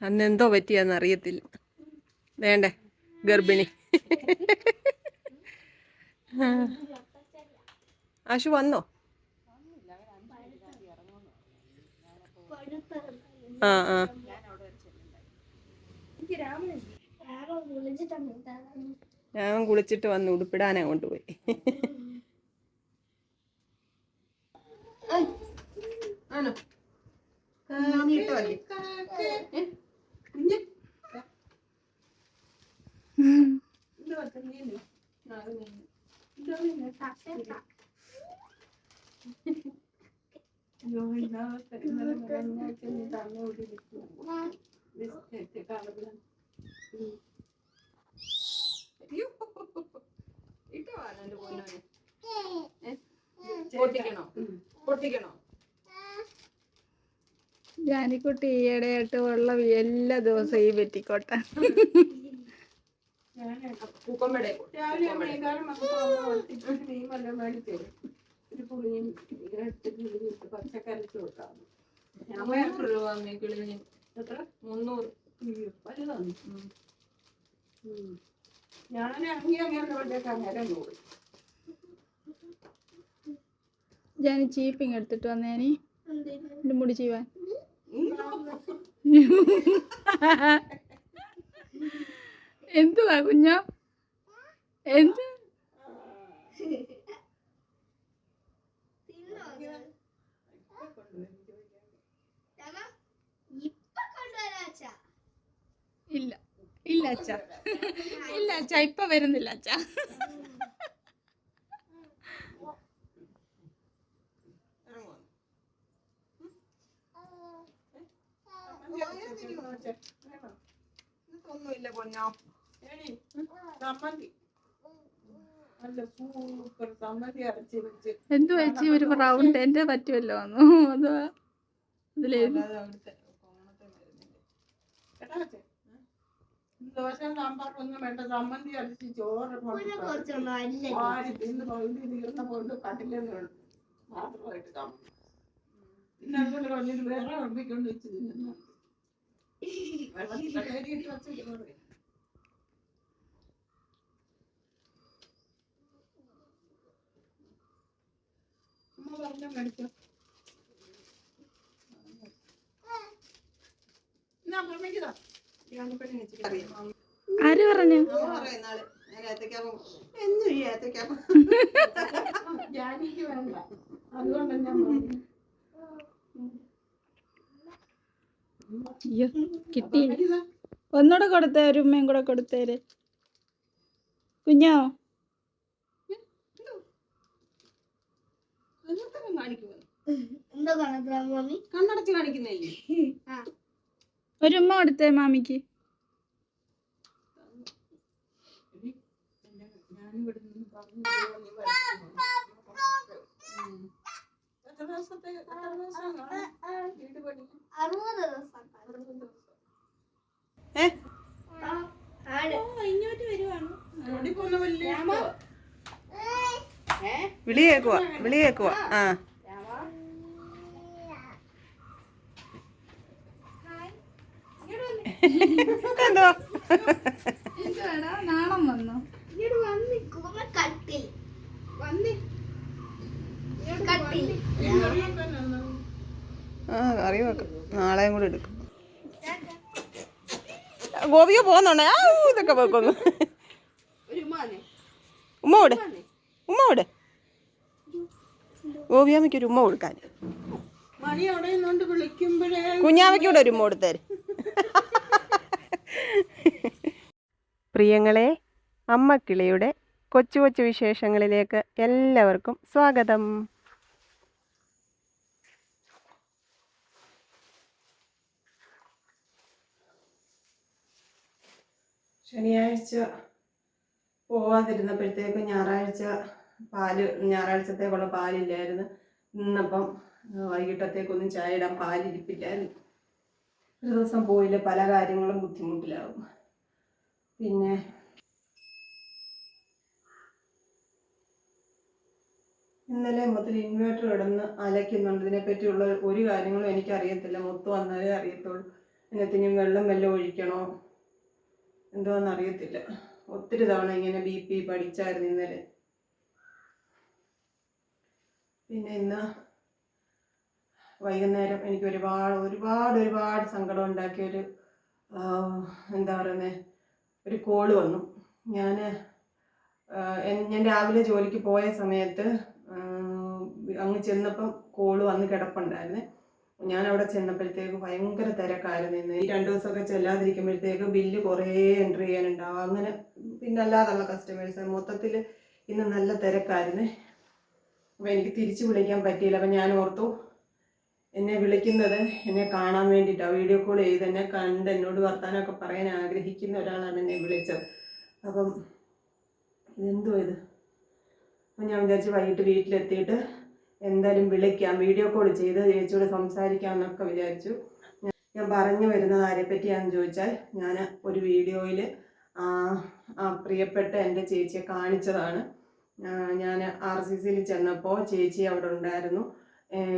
അന്ന് എന്തോ പറ്റിയാന്ന് അറിയത്തില്ല. വേണ്ടേ ഗർഭിണി. ആശു വന്നോ? ഞാൻ കുളിച്ചിട്ട് വന്ന് ഉടുപ്പിടാൻ അങ്ങോട്ട് പോയി ആണോ പൊട്ടിക്കണോ? പൊട്ടിക്കണോ? ജാനിക്കുട്ടി ഈയിടെയായിട്ട് ഉള്ള എല്ലാ ദിവസവും ഈ ഉം. ഞാൻ ജാനി ചീപ്പിങ് എടുത്തിട്ട് വന്നേനി എന്റെ മുടി ചെയ്യുവാൻ എന്തുവാ കുഞ്ഞോ? എന്ത്? ഇല്ല. ഇല്ല അച്ഛ. ഇല്ല അച്ഛ ഇപ്പൊ വരുന്നില്ല അച്ഛ. ഒന്നുമില്ല പൊന്നോ. ഏടി, സമ്മതി എന്തു വെച്ച് ഒരു റൗണ്ട് എന്റെ പറ്റുമല്ലോ അതോ ദോശ സാമ്പാർ ഒന്നും വേണ്ട. ചമ്മന്തി അരച്ച് ചോറ് തീർന്ന കൊണ്ട് കട്ടിലെന്ന് മാത്രമായിട്ട് പിന്നെ വേറെ ഉറപ്പിക്കൊണ്ട് വെച്ച് അമ്മ പറഞ്ഞ? മേടിച്ചോ ആര് പറഞ്ഞു അമ്മ പറയും നാൾ ഞാൻ ഏത്തക്കാപ്പം എന്നും ഈ ഏത്തക്കാപ്പം ജാനിക്ക് വേണ്ട അതുകൊണ്ട് ഞാൻ പറഞ്ഞു. അയ്യോ കിട്ടി. ഒന്നുകൂടെ കൊടുത്തേ ഒരു ഉമ്മയും കൂടെ കൊടുത്തേര് കുഞ്ഞോ കണ്ണടച്ച് കാണിക്കുന്നില്ലേ ഒരു ഉമ്മ കൊടുത്തേ മാമിക്ക് ഞാനിവിടെ നിന്ന് പറഞ്ഞു. എത്ര ദിവസത്തെ എത്ര ദിവസം കാണും വീട് പണി? അറുപത് ദിവസം. അറുപത് ദിവസം. ഏ? ആണ്. ഓടി പോകുന്ന വലിയ. വിളി കേക്കുവാ വിളി കേക്കുവാ ആ. എന്തോ? നാണം വന്നു? ഇങ്ങോട്ട് വന്ന്. കുമ്മ കട്ടിൽ വന്ന് കട്ടിൽ അറിയാൻ തന്നെ ഒന്ന്. ആ കറി വെക്കാം. നാളെയും കൂടെ എടുക്കും. ഗോപിയോ പോകുന്നുണ്ടേ? ആ ഇതൊക്കെ വെക്കുന്നു. ഉമ്മ വിട് ഉമ്മ വിട് ഗോപിയാമ്മയ്ക്ക് ഒരു ഉമ്മ കൊടുക്കാൻ. മണി അവിടെ നിന്നുകൊണ്ട് വിളിക്കുമ്പോഴേ കുഞ്ഞാവയ്ക്ക് കൂടെ ഒരു ഉമ്മ കൊടുത്തേര്. പ്രിയങ്ങളെ അമ്മക്കിളിയുടെ കൊച്ചു കൊച്ചു വിശേഷങ്ങളിലേക്ക് എല്ലാവർക്കും സ്വാഗതം. ശനിയാഴ്ച പോവാതിരുന്നപ്പോഴത്തേക്കും ഞായറാഴ്ച പാൽ ഞായറാഴ്ചത്തേക്കുള്ള പാലില്ലായിരുന്നു. ഇന്നപ്പം വൈകിട്ടത്തേക്കൊന്നും ചായ ഇടാൻ പാലിരിപ്പില്ലായിരുന്നു. ഒരു ദിവസം പോയില്ല പല കാര്യങ്ങളും ബുദ്ധിമുട്ടിലാവും. പിന്നെ ഇന്നലെ മൊത്തം ഇൻവേർട്ടർ കിടന്ന് അലയ്ക്കുന്നുണ്ട്. ഇതിനെപ്പറ്റിയുള്ള ഒരു കാര്യങ്ങളും എനിക്കറിയത്തില്ല. മൊത്തം വന്നാലേ അറിയത്തുള്ളൂ. എന്നത്തിനും വെള്ളം വല്ലതും ഒഴിക്കണോ? എന്തോന്ന് അറിയത്തില്ല. ഒത്തിരി തവണ ഇങ്ങനെ ബി പി പഠിച്ചായിരുന്നു ഇന്നലെ. പിന്നെ ഇന്ന് വൈകുന്നേരം എനിക്ക് ഒരുപാട് ഒരുപാട് ഒരുപാട് സങ്കടം ഉണ്ടാക്കിയ ഒരു എന്താ പറയുന്നത് ഒരു കോൾ വന്നു. ഞാൻ ഞാൻ രാവിലെ ജോലിക്ക് പോയ സമയത്ത് അങ്ങ് ചെന്നപ്പം കോൾ വന്ന് കിടപ്പുണ്ടായിരുന്നേ. ഞാൻ അവിടെ ചെന്നപ്പോഴത്തേക്ക് ഭയങ്കര തിരക്കായിരുന്നു ഇന്ന്. ഈ രണ്ട് ദിവസമൊക്കെ ചെല്ലാതിരിക്കുമ്പോഴത്തേക്ക് ബില്ല് കുറേ എൻട്രി ചെയ്യാനുണ്ടാവും. അങ്ങനെ പിന്നെ അല്ലാതുള്ള കസ്റ്റമേഴ്സ് മൊത്തത്തിൽ ഇന്ന് നല്ല തിരക്കായിരുന്നു. അപ്പോൾ എനിക്ക് തിരിച്ചു വിളിക്കാൻ പറ്റിയില്ല. അപ്പം ഞാൻ ഓർത്തു എന്നെ വിളിക്കുന്നത് എന്നെ കാണാൻ വേണ്ടിയിട്ടാണ് വീഡിയോ കോൾ ചെയ്ത് എന്നെ കണ്ട് എന്നോട് വർത്താനമൊക്കെ പറയാൻ ആഗ്രഹിക്കുന്ന ഒരാളാണ് എന്നെ വിളിച്ചത്. അപ്പം ഇതെന്തോ ഇത്? അപ്പം ഞാൻ വിചാരിച്ച് വൈകിട്ട് വീട്ടിലെത്തിയിട്ട് എന്തായാലും വിളിക്കാം. വീഡിയോ കോൾ ചെയ്ത് ചേച്ചിയോട് സംസാരിക്കാം എന്നൊക്കെ വിചാരിച്ചു. ഞാൻ- പറഞ്ഞു വരുന്നത് ആരെപ്പറ്റിയാണെന്ന് ചോദിച്ചാൽ ഞാൻ ഒരു വീഡിയോയിൽ പ്രിയപ്പെട്ട എന്റെ ചേച്ചിയെ കാണിച്ചതാണ്. ഞാൻ ആർ സി സിയിൽ ചെന്നപ്പോൾ ചേച്ചി അവിടെ ഉണ്ടായിരുന്നു.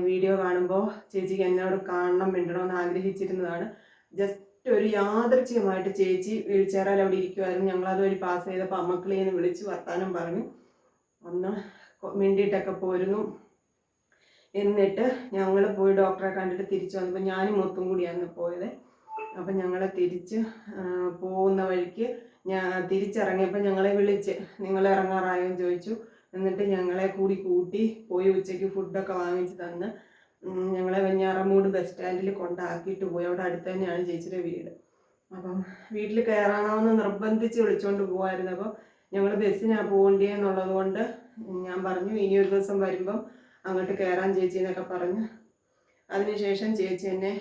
വീഡിയോ കാണുമ്പോൾ ചേച്ചിക്ക് എന്നോട് കാണണം മിണ്ടണമെന്ന് ആഗ്രഹിച്ചിരുന്നതാണ്. ജസ്റ്റ് ഒരു യാദൃച്ഛികമായിട്ട് ചേച്ചി വീൽ ചെയറിൽ അവിടെ ഇരിക്കുമായിരുന്നു ഞങ്ങൾ അതുവഴി പാസ് ചെയ്തപ്പോൾ അമ്മക്കളിയെന്ന് വിളിച്ച് വർത്താനം പറഞ്ഞു. ഒന്ന് മിണ്ടിയിട്ടൊക്കെ പോരുന്നു. എന്നിട്ട് ഞങ്ങൾ പോയി ഡോക്ടറെ കണ്ടിട്ട് തിരിച്ചു വന്നപ്പോൾ ഞാനും മൊത്തം കൂടിയാണ് പോയത്. അപ്പം ഞങ്ങളെ തിരിച്ച് പോകുന്ന വഴിക്ക് ഞാൻ തിരിച്ചിറങ്ങിയപ്പോൾ ഞങ്ങളെ വിളിച്ച് നിങ്ങൾ ഇറങ്ങാറായോ? ചോദിച്ചു. എന്നിട്ട് ഞങ്ങളെ കൂടി കൂട്ടി പോയി ഉച്ചയ്ക്ക് ഫുഡൊക്കെ വാങ്ങിച്ച് തന്ന് ഞങ്ങളെ വെഞ്ഞാറമൂട് ബസ് സ്റ്റാൻഡിൽ കൊണ്ടാക്കിയിട്ട് പോയി. അവിടെ അടുത്ത് തന്നെയാണ് ചേച്ചിയുടെ വീട്. അപ്പം വീട്ടിൽ കയറാണമെന്ന് നിർബന്ധിച്ച് വിളിച്ചുകൊണ്ട് പോകുമായിരുന്നു അപ്പോൾ ഞങ്ങൾ ബസ്സിനാണ് പോകേണ്ടിയെന്നുള്ളത് കൊണ്ട് ഞാൻ പറഞ്ഞു ഇനി ഒരു ദിവസം വരുമ്പം അങ്ങോട്ട് കയറാൻ ചേച്ചി എന്നൊക്കെ പറഞ്ഞു. അതിനുശേഷം ചേച്ചി എന്നെ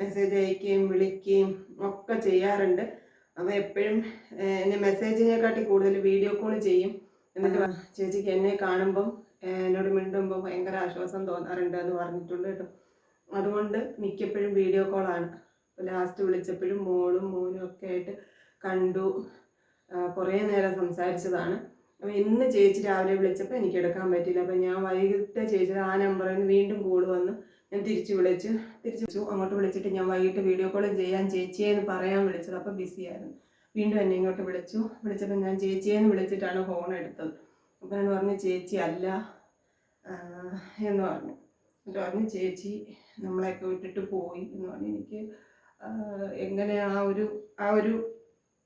മെസ്സേജ് അയക്കുകയും വിളിക്കുകയും ഒക്കെ ചെയ്യാറുണ്ട്. അപ്പോൾ എപ്പോഴും എന്നെ മെസ്സേജിനെക്കാട്ടി കൂടുതൽ വീഡിയോ കോൾ ചെയ്യും. എന്നിട്ട് ചേച്ചിക്ക് എന്നെ കാണുമ്പം എന്നോട് മിണ്ടുമ്പോൾ ഭയങ്കര ആശ്വാസം തോന്നാറുണ്ട് എന്ന് പറഞ്ഞിട്ടുണ്ട് കേട്ടോ. അതുകൊണ്ട് മിക്കപ്പോഴും വീഡിയോ കോളാണ് ലാസ്റ്റ് വിളിച്ചപ്പോഴും മോളും മോനും ഒക്കെ ആയിട്ട് കണ്ടു. കുറേ നേരം സംസാരിച്ചതാണ്. അപ്പോൾ ഇന്ന് ചേച്ചി രാവിലെ വിളിച്ചപ്പോൾ എനിക്ക് എടുക്കാൻ പറ്റിയില്ല. അപ്പോൾ ഞാൻ വൈകിട്ട് ചേച്ചി ആ നമ്പറിൽ നിന്ന് വീണ്ടും കോൾ വന്നു. ഞാൻ തിരിച്ചു വിളിച്ച് തിരിച്ചു വിളിച്ചു. അങ്ങോട്ട് വിളിച്ചിട്ട് ഞാൻ വൈകിട്ട് വീഡിയോ കോളും ചെയ്യാൻ ചേച്ചിയെ എന്ന് പറയാൻ വിളിച്ചത്. അപ്പോൾ ബിസി ആയിരുന്നു. വീണ്ടും എന്നെ ഇങ്ങോട്ട് വിളിച്ചു. വിളിച്ചപ്പോൾ ഞാൻ ചേച്ചിയെ എന്ന് വിളിച്ചിട്ടാണ് ഫോൺ എടുത്തത്. അപ്പോൾ ഞാൻ പറഞ്ഞു ചേച്ചി അല്ല. എന്ന് പറഞ്ഞു. എന്നിട്ട് പറഞ്ഞു ചേച്ചി നമ്മളെയൊക്കെ വിട്ടിട്ട് പോയി. എന്ന് പറഞ്ഞു. എനിക്ക് എങ്ങനെ ആ ഒരു ആ ഒരു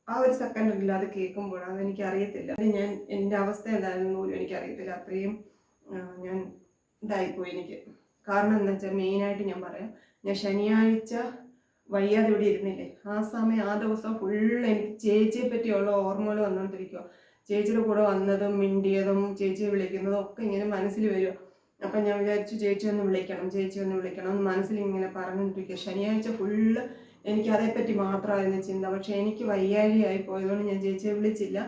ആ ഒരു സെക്കൻഡ് അത് കേൾക്കുമ്പോൾ അതെനിക്ക് അറിയത്തില്ല അത് ഞാൻ എന്റെ അവസ്ഥ എന്തായിരുന്നു പോലും എനിക്കറിയത്തില്ല. അത്രയും ഞാൻ ഇതായിപ്പോയി എനിക്ക്. കാരണം എന്താ വെച്ചാൽ മെയിനായിട്ട് ഞാൻ പറയാം ഞാൻ ശനിയാഴ്ച വയ്യാതെ ഇവിടെ ഇരുന്നില്ലേ? ആ സമയം ആ ദിവസം ഫുള്ള് എനിക്ക് ചേച്ചിയെ പറ്റിയുള്ള ഓർമ്മകൾ വന്നുകൊണ്ടിരിക്കുക ചേച്ചിയുടെ കൂടെ വന്നതും മിണ്ടിയതും ചേച്ചിയെ വിളിക്കുന്നതും ഒക്കെ ഇങ്ങനെ മനസ്സിൽ വരിക അപ്പം ഞാൻ വിചാരിച്ചു ചേച്ചി ഒന്ന് വിളിക്കണം ചേച്ചി ഒന്ന് വിളിക്കണം എന്ന് മനസ്സിൽ ഇങ്ങനെ പറഞ്ഞുകൊണ്ടിരിക്കുക ശനിയാഴ്ച ഫുള്ള് എനിക്ക് അതേപ്പറ്റി മാത്രമായിരുന്നു ചിന്ത. പക്ഷേ എനിക്ക് വയ്യാഴിയായി പോയതുകൊണ്ട് ഞാൻ ചേച്ചിയെ വിളിച്ചില്ല.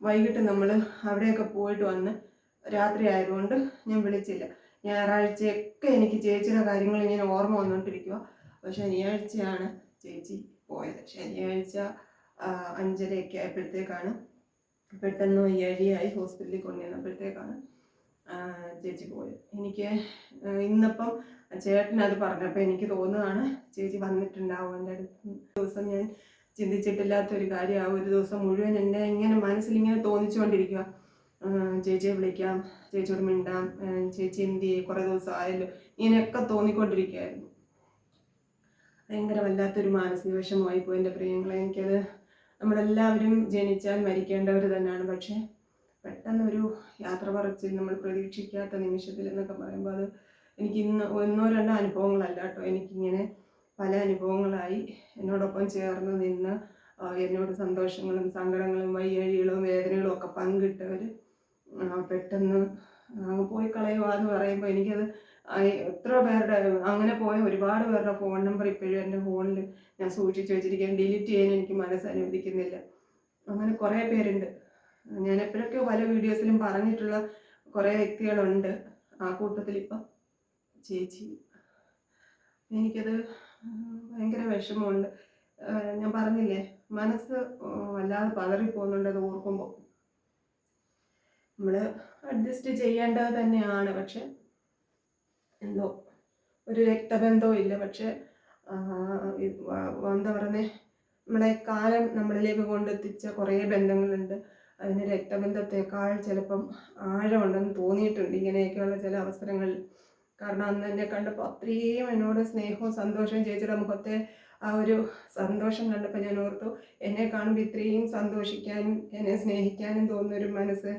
വൈകിട്ട് നമ്മൾ അവിടെയൊക്കെ പോയിട്ട് വന്ന് രാത്രി ആയതുകൊണ്ട് ഞാൻ വിളിച്ചില്ല. ഞായറാഴ്ചയൊക്കെ എനിക്ക് ചേച്ചിയുടെ കാര്യങ്ങൾ ഇങ്ങനെ ഓർമ്മ വന്നുകൊണ്ടിരിക്കുക അപ്പോൾ ശനിയാഴ്ചയാണ് ചേച്ചി പോയത്. ശനിയാഴ്ച അഞ്ചരയൊക്കെ ആയപ്പോഴത്തേക്കാണ് പെട്ടെന്ന് വയ്യാഴിയായി ഹോസ്പിറ്റലിൽ കൊണ്ടുവന്നപ്പോഴത്തേക്കാണ് ചേച്ചി പോയത് എനിക്ക് ഇന്നിപ്പം അത് പറഞ്ഞപ്പോൾ എനിക്ക് തോന്നുകയാണ് ചേച്ചി വന്നിട്ടുണ്ടാവും. എന്റെ അടുത്ത് ദിവസം ഞാൻ ചിന്തിച്ചിട്ടില്ലാത്തൊരു കാര്യം. ആ ഒരു ദിവസം മുഴുവൻ എന്റെ ഇങ്ങനെ മനസ്സിൽ ഇങ്ങനെ തോന്നിച്ചുകൊണ്ടിരിക്കുക ചേച്ചിയെ വിളിക്കാം ചേച്ചിയോട് മിണ്ടാം. ചേച്ചി എന്ത് ചെയ്യും? കുറേ ദിവസം ആയല്ലോ. ഇങ്ങനെയൊക്കെ തോന്നിക്കൊണ്ടിരിക്കുകയായിരുന്നു ഭയങ്കര വല്ലാത്തൊരു മാനസിക വിഷമമായി പോയി എന്റെ പ്രിയങ്ങളെ എനിക്കത് നമ്മളെല്ലാവരും ജനിച്ചാൽ മരിക്കേണ്ടവർ തന്നെയാണ്. പക്ഷേ പെട്ടെന്നൊരു യാത്ര പറച്ചിൽ നമ്മൾ പ്രതീക്ഷിക്കാത്ത നിമിഷത്തിൽ എന്നൊക്കെ പറയുമ്പോൾ അത് എനിക്ക് ഇന്ന് ഒന്നോ രണ്ടോ അനുഭവങ്ങളല്ല കേട്ടോ. എനിക്കിങ്ങനെ പല അനുഭവങ്ങളായി എന്നോടൊപ്പം ചേർന്ന് നിന്ന് എന്നോട് സന്തോഷങ്ങളും സങ്കടങ്ങളും വയ്യഴികളും വേദനകളും ഒക്കെ പങ്കിട്ടവർ പെട്ടെന്ന് പോയി കളയുക എന്ന് പറയുമ്പോൾ എനിക്കത് എത്ര പേരുടെ അങ്ങനെ പോയ ഒരുപാട് പേരുടെ ഫോൺ നമ്പർ ഇപ്പോഴും എന്റെ ഫോണിൽ ഞാൻ സൂക്ഷിച്ചു വെച്ചിരിക്കുകയാണ്. ഡിലീറ്റ് ചെയ്യാൻ എനിക്ക് മനസ്സ് അനുവദിക്കുന്നില്ല. അങ്ങനെ കുറേ പേരുണ്ട്. ഞാൻ എപ്പോഴൊക്കെ പല വീഡിയോസിലും പറഞ്ഞിട്ടുള്ള കുറേ വ്യക്തികളുണ്ട് ആ കൂട്ടത്തിൽ ഇപ്പം. ചേച്ചി എനിക്കത് ഭയങ്കര വിഷമമുണ്ട്. ഞാൻ പറഞ്ഞില്ലേ മനസ്സ് വല്ലാതെ പതറിപ്പോകുന്നുണ്ട് അത് ഓർക്കുമ്പോൾ നമ്മൾ അഡ്ജസ്റ്റ് ചെയ്യേണ്ടത് തന്നെയാണ് പക്ഷെ എന്തോ ഒരു രക്തബന്ധവും ഇല്ല. പക്ഷെ എന്താ പറയുന്നത് നമ്മളെ കാലം നമ്മളിലേക്ക് കൊണ്ടെത്തിച്ച കുറേ ബന്ധങ്ങളുണ്ട്. അതിന് രക്തബന്ധത്തെക്കാൾ ചിലപ്പം ആഴമുണ്ടെന്ന് തോന്നിയിട്ടുണ്ട്. ഇങ്ങനെയൊക്കെയുള്ള ചില അവസരങ്ങളിൽ കാരണം അന്ന് എന്നെ കണ്ടപ്പോൾ അത്രയും എന്നോട് സ്നേഹവും സന്തോഷവും ചേച്ചിയുടെ മുഖത്തെ ആ ഒരു സന്തോഷം കണ്ടപ്പോൾ ഞാൻ ഓർത്തു എന്നെ കാണുമ്പോൾ ഇത്രയും സന്തോഷിക്കാനും എന്നെ സ്നേഹിക്കാനും തോന്നുന്ന ഒരു മനസ്സ്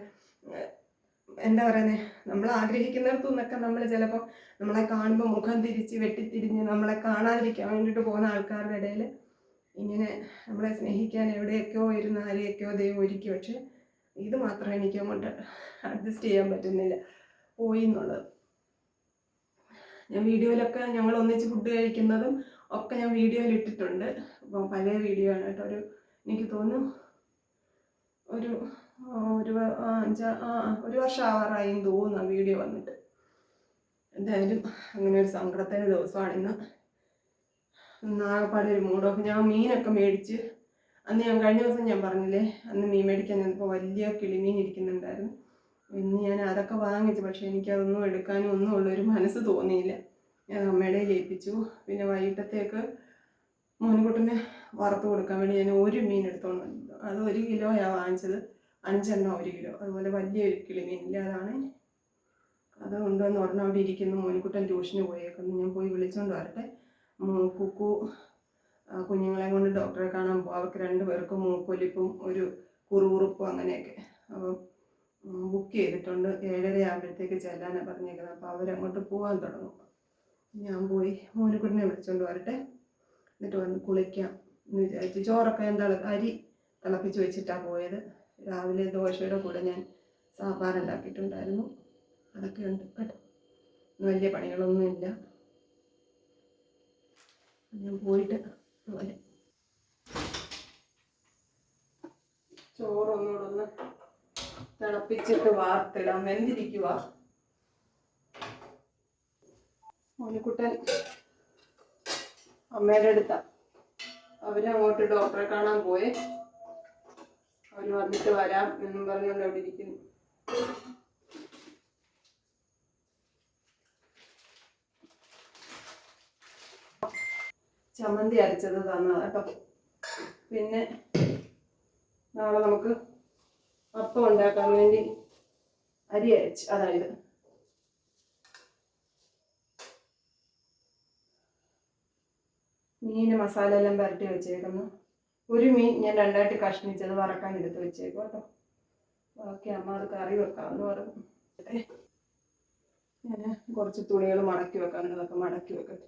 എന്താ പറയുന്നത് നമ്മൾ ആഗ്രഹിക്കുന്നിടത്തു നിന്നൊക്കെ നമ്മൾ ചിലപ്പം നമ്മളെ കാണുമ്പോൾ മുഖം തിരിച്ച് വെട്ടിത്തിരിഞ്ഞ് നമ്മളെ കാണാതിരിക്കാൻ വേണ്ടിയിട്ട് പോകുന്ന ആൾക്കാരുടെ ഇടയിൽ ഇങ്ങനെ നമ്മളെ സ്നേഹിക്കാൻ എവിടെയൊക്കെയോ ഇരുന്ന് ആരെയൊക്കെയോ ദൈവം ഒരുക്കി. പക്ഷെ ഇത് മാത്രമേ എനിക്ക് അങ്ങോട്ട് അഡ്ജസ്റ്റ് ചെയ്യാൻ പറ്റുന്നില്ല. പോയി എന്നുള്ളത് ഞാൻ വീഡിയോയിലൊക്കെ ഞങ്ങൾ ഒന്നിച്ച് ഫുഡ് കഴിക്കുന്നതും ഒക്കെ ഞാൻ വീഡിയോയിൽ ഇട്ടിട്ടുണ്ട്. അപ്പോൾ പഴയ വീഡിയോ ആണ് കേട്ടോ. ഒരു എനിക്ക് തോന്നുന്നു ഒരു ഒരു അഞ്ചാ ഒരു വർഷം ആവാറായി തോന്നുന്നു ആ വീഡിയോ വന്നിട്ട്. എന്തായാലും അങ്ങനെ ഒരു സങ്കടത്തിന്റെ ദിവസമാണ് ഇന്ന്. നാഗപ്പാടി ഒരു മൂഡ് ഓഫ് ഞാൻ മീനൊക്കെ മേടിച്ച് അന്ന് ഞാൻ കഴിഞ്ഞ ദിവസം ഞാൻ പറഞ്ഞില്ലേ അന്ന് മീൻ മേടിക്കാൻ ചെന്നപ്പോൾ വലിയ കിളിമീൻ ഇരിക്കുന്നുണ്ടായിരുന്നു. ഇന്ന് ഞാൻ അതൊക്കെ വാങ്ങിച്ചു പക്ഷേ എനിക്കതൊന്നും എടുക്കാനും ഒന്നും ഉള്ളൊരു മനസ്സ് തോന്നിയില്ല. ഞാൻ അമ്മയുടെ ഏൽപ്പിച്ചു. പിന്നെ വൈകിട്ടത്തേക്ക് മോനുകുട്ടന് വറുത്ത് കൊടുക്കാൻ വേണ്ടി ഞാൻ ഒരു മീൻ എടുത്തോണ്ട് വന്നു. അത് ഒരു കിലോയാണ് വാങ്ങിച്ചത്. അഞ്ചെണ്ണം ഒരു കിലോ. അതുപോലെ വലിയൊരു കിളിമീനില്ല അതാണ്. അത് കൊണ്ടുവന്ന് ഒരെണ്ണം അവിടെ ഇരിക്കുന്നു. മോനുകുട്ടൻ ട്യൂഷന് പോയേക്കുന്നു. ഞാൻ പോയി വിളിച്ചോണ്ട് വരട്ടെ. കുക്കു കുഞ്ഞുങ്ങളെ കൊണ്ട് ഡോക്ടറെ കാണാൻ പോകും അവർക്ക് രണ്ട് പേർക്കും മൂക്കൊലിപ്പും ഒരു കുറുകുറുപ്പും അങ്ങനെയൊക്കെ. അപ്പം ബുക്ക് ചെയ്തിട്ടുണ്ട്. ഏഴര ആകുമ്പോഴത്തേക്ക് ചെല്ലാനാണ് പറഞ്ഞേക്കുന്നത്. അപ്പോൾ അവരങ്ങോട്ട് പോകാൻ തുടങ്ങും. ഞാൻ പോയി മോനിക്കുട്ടിനെ വിളിച്ചുകൊണ്ട് വരട്ടെ. എന്നിട്ട് വന്ന് കുളിക്കാം എന്ന് വിചാരിച്ചു ചോറൊക്കെ എന്താ അരി തിളപ്പിച്ച് വെച്ചിട്ടാണ് പോയത്. രാവിലെ ദോശയുടെ കൂടെ ഞാൻ സാമ്പാർ ഉണ്ടാക്കിയിട്ടുണ്ടായിരുന്നു. അതൊക്കെ ഉണ്ട്. കേട്ടോ. വലിയ പണികളൊന്നുമില്ല. ഞാൻ പോയിട്ട് വരാം ചോറൊന്നുകൂടൊന്ന് തിളപ്പിച്ചിട്ട് വാർത്തിടാം. വെന്തിരിക്കുക മോനിക്കുട്ടൻ അമ്മയുടെ അടുത്ത. അവരങ്ങോട്ട് ഡോക്ടറെ കാണാൻ പോയി. അവർ വന്നിട്ട് വരാം എന്നും പറഞ്ഞുകൊണ്ട് അവിടെ ഇരിക്കുന്നു. ചമ്മന്തി അരച്ചത് തന്നതാണ് കേട്ടോ. പിന്നെ നാളെ നമുക്ക് അപ്പം ഉണ്ടാക്കാൻ വേണ്ടി അരി അരച്ച് അതായത് മീന് മസാല എല്ലാം പുരട്ടി വെച്ചേക്കുന്നു. ഒരു മീൻ ഞാൻ രണ്ടായിട്ട് കഷ്ണിച്ചത് വറക്കാൻ എടുത്ത് വെച്ചേക്കും കേട്ടോ. ബാക്കി അമ്മ അത് കറി വെക്കാമെന്ന് പറഞ്ഞു. ഞാൻ കുറച്ച് തുണികൾ മടക്കി വെക്കാൻ അതൊക്കെ മടക്കി വെക്കട്ടെ.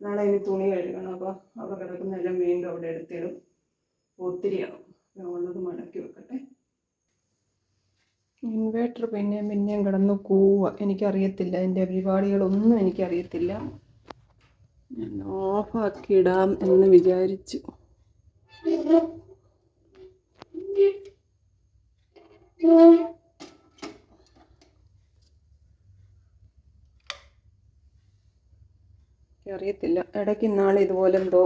നാളെ ഇനി തുണി കഴുകണം. അപ്പോൾ അവിടെ കിടക്കുന്നതെല്ലാം വീണ്ടും അവിടെ എടുത്തിടും. ഒത്തിരിയാവും. ഉള്ളത് മടക്കി വെക്കട്ടെ. ഇൻവേർട്ടർ പിന്നെയും പിന്നെയും കിടന്ന് കൂവ എനിക്കറിയത്തില്ല. എന്റെ പരിപാടികളൊന്നും എനിക്കറിയത്തില്ല. ഞാൻ ഓഫാക്കിയിടാം എന്ന് വിചാരിച്ചു. അറിയത്തില്ല. ഇടയ്ക്ക് ഇന്നാൾ ഇതുപോലെ എന്തോ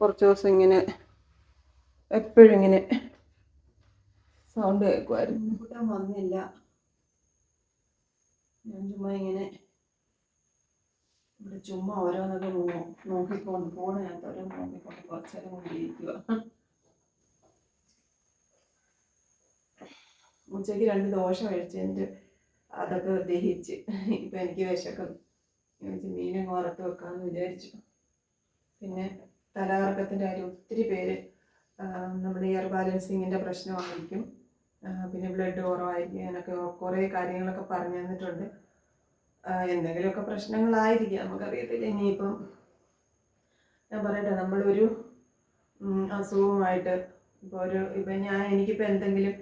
കുറച്ച് ദിവസം ഇങ്ങനെ എപ്പോഴും ഇങ്ങനെ സൗണ്ട് കേൾക്കുമായിരുന്നു കൂട്ടാൻ വന്നില്ല. ഞാൻ ചുമ്മാ ഇങ്ങനെ ഇവിടെ ചുമ്മാ ഓരോന്നൊക്കെ നോക്കിക്കൊണ്ട് ഫോണിനകത്ത് ഓരോ നോക്കിക്കൊണ്ട് കുറച്ച് നേരം കൊണ്ട് ഉച്ചയ്ക്ക് രണ്ട് ദോശ കഴിച്ചതിന്റെ അതൊക്കെ ദഹിച്ച്. ഇപ്പം എനിക്ക് വിശക്കും വിചാരിച്ചു മീനങ്ങ് വറുത്ത് വെക്കാമെന്ന് വിചാരിച്ചു. പിന്നെ തലകറക്കത്തിന്റെ കാര്യം ഒത്തിരി പേര് നമ്മുടെ ഇയർ ബാലൻസിങ്ങിന്റെ പ്രശ്നമായിരിക്കും പിന്നെ ബ്ലഡ് കുറവായിരിക്കും അങ്ങനെയൊക്കെ കുറേ കാര്യങ്ങളൊക്കെ പറഞ്ഞു തന്നിട്ടുണ്ട്. എന്തെങ്കിലുമൊക്കെ പ്രശ്നങ്ങളായിരിക്കും നമുക്കറിയത്തില്ല. ഇനിയിപ്പം ഞാൻ പറയട്ടെ നമ്മളൊരു അസുഖമായിട്ട് ഇപ്പോൾ ഒരു ഇപ്പം ഞാൻ എനിക്കിപ്പോൾ എന്തെങ്കിലും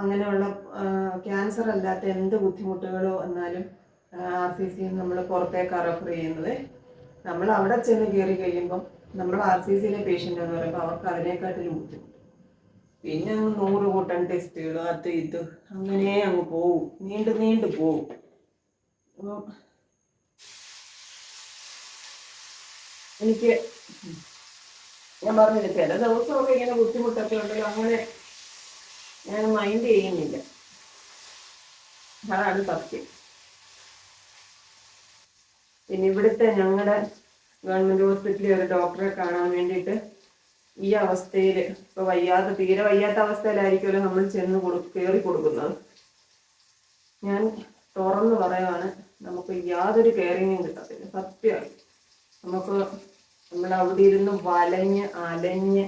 അങ്ങനെയുള്ള ക്യാൻസർ അല്ലാത്ത എന്ത് ബുദ്ധിമുട്ടുകളോ വന്നാലും ആർ സി സി നമ്മൾ പുറത്തേക്കാണ് റെഫർ ചെയ്യുന്നത്. നമ്മൾ അവിടെ ചെന്ന് കയറി കഴിയുമ്പം നമ്മൾ ആർ സി സിയിലെ പേഷ്യന്റ് എന്ന് പറയുമ്പോൾ അവർക്ക് അതിനെക്കാട്ടിലും ബുദ്ധിമുട്ട്. പിന്നെ അങ്ങ് നൂറ് കൂട്ടം ടെസ്റ്റുകൾ അത് ഇത് അങ്ങനെ അങ്ങ് പോവും. നീണ്ടു നീണ്ടു പോവും. അപ്പം എനിക്ക് ഞാൻ പറഞ്ഞില്ല ചില ദിവസമൊക്കെ ഇങ്ങനെ ബുദ്ധിമുട്ടൊക്കെ ഉണ്ടല്ലോ അങ്ങനെ ഞാൻ മൈൻഡ് ചെയ്യുന്നില്ല. അതാണ് സത്യം. പിന്നെ ഇവിടുത്തെ ഞങ്ങളുടെ ഗവൺമെന്റ് ഹോസ്പിറ്റലിൽ ഒരു ഡോക്ടറെ കാണാൻ വേണ്ടിയിട്ട് ഈ അവസ്ഥയിൽ ഇപ്പോൾ വയ്യാത്ത തീരെ വയ്യാത്ത അവസ്ഥയിലായിരിക്കുമല്ലോ നമ്മൾ ചെന്ന് കൊടു കയറി കൊടുക്കുന്നത്. ഞാൻ തുറന്ന് പറയുവാണ് നമുക്ക് യാതൊരു കെയറിങ്ങും കിട്ടത്തില്ല. സത്യമായി നമുക്ക് നമ്മൾ അവിടെ ഇരുന്ന് വലഞ്ഞ് അലഞ്ഞ്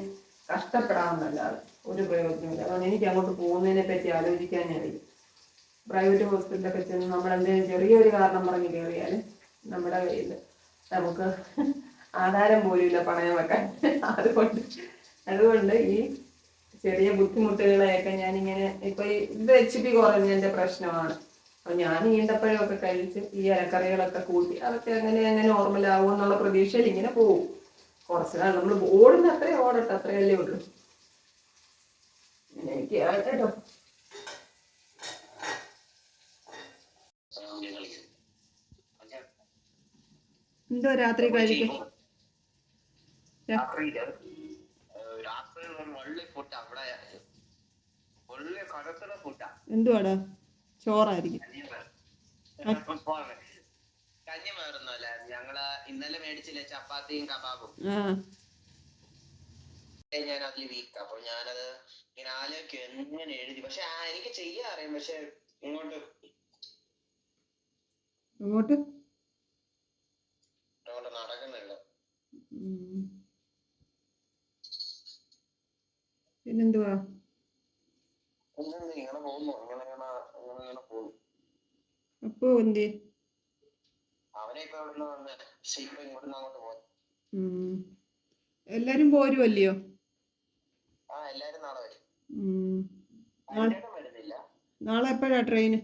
കഷ്ടപ്പെടാമെന്നല്ലാതെ ഒരു പ്രയോജനമില്ല അതുകൊണ്ട് എനിക്ക് അങ്ങോട്ട് പോകുന്നതിനെ പറ്റി ആലോചിക്കാനേ അറിയും പ്രൈവറ്റ് ഹോസ്പിറ്റലൊക്കെ ചെന്ന് നമ്മൾ എന്തെങ്കിലും ചെറിയൊരു കാരണം പറഞ്ഞ് കയറിയാൽ നമ്മുടെ കയ്യിൽ. നമുക്ക് ആധാരം പോലുമില്ല പണയം വെക്കാൻ. അതുകൊണ്ട് അതുകൊണ്ട് ഈ ചെറിയ ബുദ്ധിമുട്ടുകളെയൊക്കെ ഞാനിങ്ങനെ ഇപ്പൊ ഇത് എച്ച് പി കുറഞ്ഞതിന്റെ പ്രശ്നമാണ്. അപ്പൊ ഞാൻ ഈന്തപ്പഴമൊക്കെ കഴിച്ച് ഈ ഇലക്കറികളൊക്കെ കൂട്ടി അതൊക്കെ അങ്ങനെ അങ്ങനെ നോർമലാകും എന്നുള്ള പ്രതീക്ഷയിൽ ഇങ്ങനെ പോകും കുറച്ച് നാൾ നമ്മൾ ഓടുന്ന അത്രേ ഓടട്ടെ അത്രയല്ലേ ഉള്ളൂ. എനിക്ക് കേട്ടോ. എന്തോ രാത്രി കഴിക്കും. എന്തുവാടാ? ചോറായിരിക്കും. കഞ്ഞി മാറുന്നല്ലേ ഞങ്ങൾ ഇന്നലെ മേടിച്ചില്ലേ ചപ്പാത്തിയും കബാബും. ഞാൻ അതിൽ വീക്ക്. അപ്പൊ ഞാനത് ഇങ്ങനെ ആലോചിക്കും എങ്ങനെ എഴുതി. പക്ഷെ എനിക്ക് ചെയ്യാൻ അറിയാം. പക്ഷെ ഇങ്ങോട്ട്. ഇങ്ങോട്ട്. നടക്കുന്നില്ല. ഉം. പിന്നെന്തുവാ? ഇന്നെന്ത് ഇങ്ങനെ പോകുന്നു. ഇങ്ങനെ ഇങ്ങനെ ഇങ്ങനെ ഇങ്ങനെ പോകുന്നു. അപ്പോ എന്തി? അവനെ ഇപ്പൊ ഇവിടുന്ന് വന്ന്? പക്ഷെ ഇപ്പൊ ഇവിടുന്ന് അങ്ങോട്ട് പോകും എല്ലാരും പോരുമല്ലയോ ആ എല്ലാരും നാളെ വരും. വരുന്നില്ല. നാളെ എപ്പോഴാ ട്രെയിന്?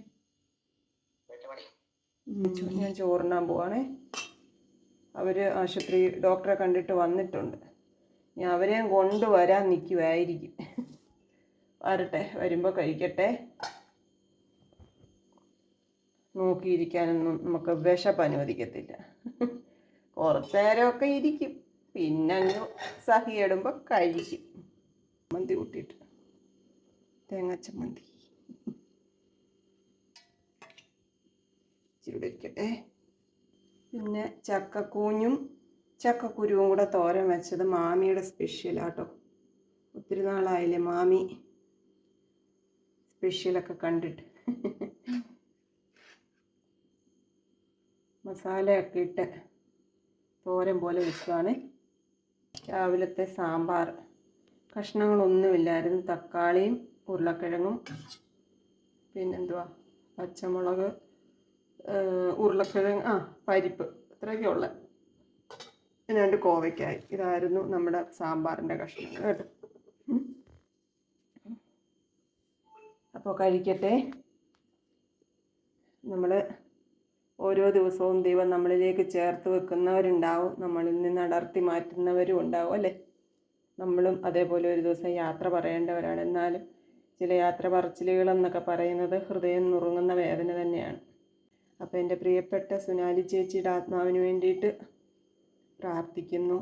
ഞാൻ ചോറിനാൻ പോവാണേ. അവർ ആശുപത്രി ഡോക്ടറെ കണ്ടിട്ട് വന്നിട്ടുണ്ട്. ഇനി അവരെയും കൊണ്ടുവരാൻ നിൽക്കുമായിരിക്കും വരട്ടെ വരുമ്പോൾ കഴിക്കട്ടെ. നോക്കിയിരിക്കാനൊന്നും നമുക്ക് വിശപ്പ് അനുവദിക്കത്തില്ല. കുറച്ച് നേരമൊക്കെ ഇരിക്കും. പിന്നെ അങ്ങ് സഹിയിടുമ്പോൾ കഴിക്കും. മന്തി കൂട്ടിയിട്ട്. തേങ്ങാച്ചമ്മന്തി ഇച്ചിരി കൂടെ ഇരിക്കട്ടെ. പിന്നെ ചക്കക്കൂഞ്ഞും ചക്കക്കുരുവും കൂടെ തോരൻ വെച്ചത് മാമിയുടെ സ്പെഷ്യലാട്ടോ. ഒത്തിരി നാളായില്ലേ മാമി സ്പെഷ്യലൊക്കെ കണ്ടിട്ട്. മസാലയൊക്കെ ഇട്ട് തോരൻ പോലെ വെച്ചതാണ് രാവിലത്തെ സാമ്പാർ. കഷ്ണങ്ങളൊന്നുമില്ലായിരുന്നു. തക്കാളിയും ഉരുളക്കിഴങ്ങും പിന്നെന്തുവാ? പച്ചമുളക് ഉരുളക്കിഴങ്ങ് ആ പരിപ്പ് ഇത്രയൊക്കെ ഉള്ള. രണ്ട് കോവയ്ക്കായി. ഇതായിരുന്നു നമ്മുടെ സാമ്പാറിന്റെ കഷ്ണങ്ങൾ കേട്ടോ. അപ്പോൾ കഴിക്കട്ടെ. നമ്മൾ ഓരോ ദിവസവും ദൈവം നമ്മളിലേക്ക് ചേർത്ത് വെക്കുന്നവരുണ്ടാവും. നമ്മളിൽ നിന്ന് അടർത്തി മാറ്റുന്നവരും ഉണ്ടാവും അല്ലേ? നമ്മളും അതേപോലെ ഒരു ദിവസം യാത്ര പറയേണ്ടവരാണ്. എന്നാലും ചില യാത്ര പറച്ചിലുകൾ എന്നൊക്കെ പറയുന്നത് ഹൃദയം നുറുങ്ങുന്ന വേദന തന്നെയാണ്. അപ്പോൾ എന്റെ പ്രിയപ്പെട്ട സുനാലി ചേച്ചിയുടെ ആത്മാവിന് വേണ്ടിയിട്ട് പ്രാർത്ഥിക്കുന്നു.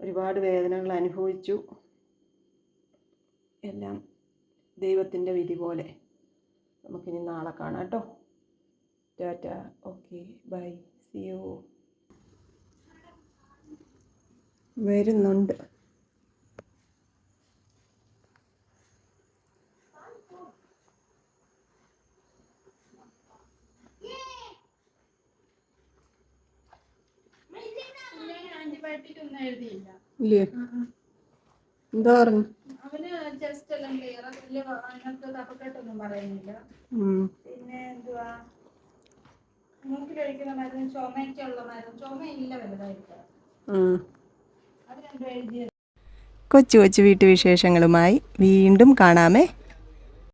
ഒരുപാട് വേദനകൾ അനുഭവിച്ചു. എല്ലാം ദൈവത്തിന്റെ വിധി പോലെ. നമുക്കിനി നാളെ കാണാം കേട്ടോ. Tata. Okay. Bye. See you. വരുന്നുണ്ട്. ഇല്ലേ? എന്താ പറഞ്ഞു? അവന് ജസ്റ്റ് എല്ലാം ക്ലിയർ വലിയ അതിനകത്ത് പറയുന്നില്ല. പിന്നെ എന്തുവാ? മൂക്കിലൊഴിക്കുന്ന മരുന്ന് ചുമയ്ക്കുള്ള മരുന്ന്. ചുമയില്ല വലുതായിട്ട്. അത് രണ്ടും എഴുതിയത്. കൊച്ചു കൊച്ചു വീട്ടുവിശേഷങ്ങളുമായി വീണ്ടും കാണാമേ.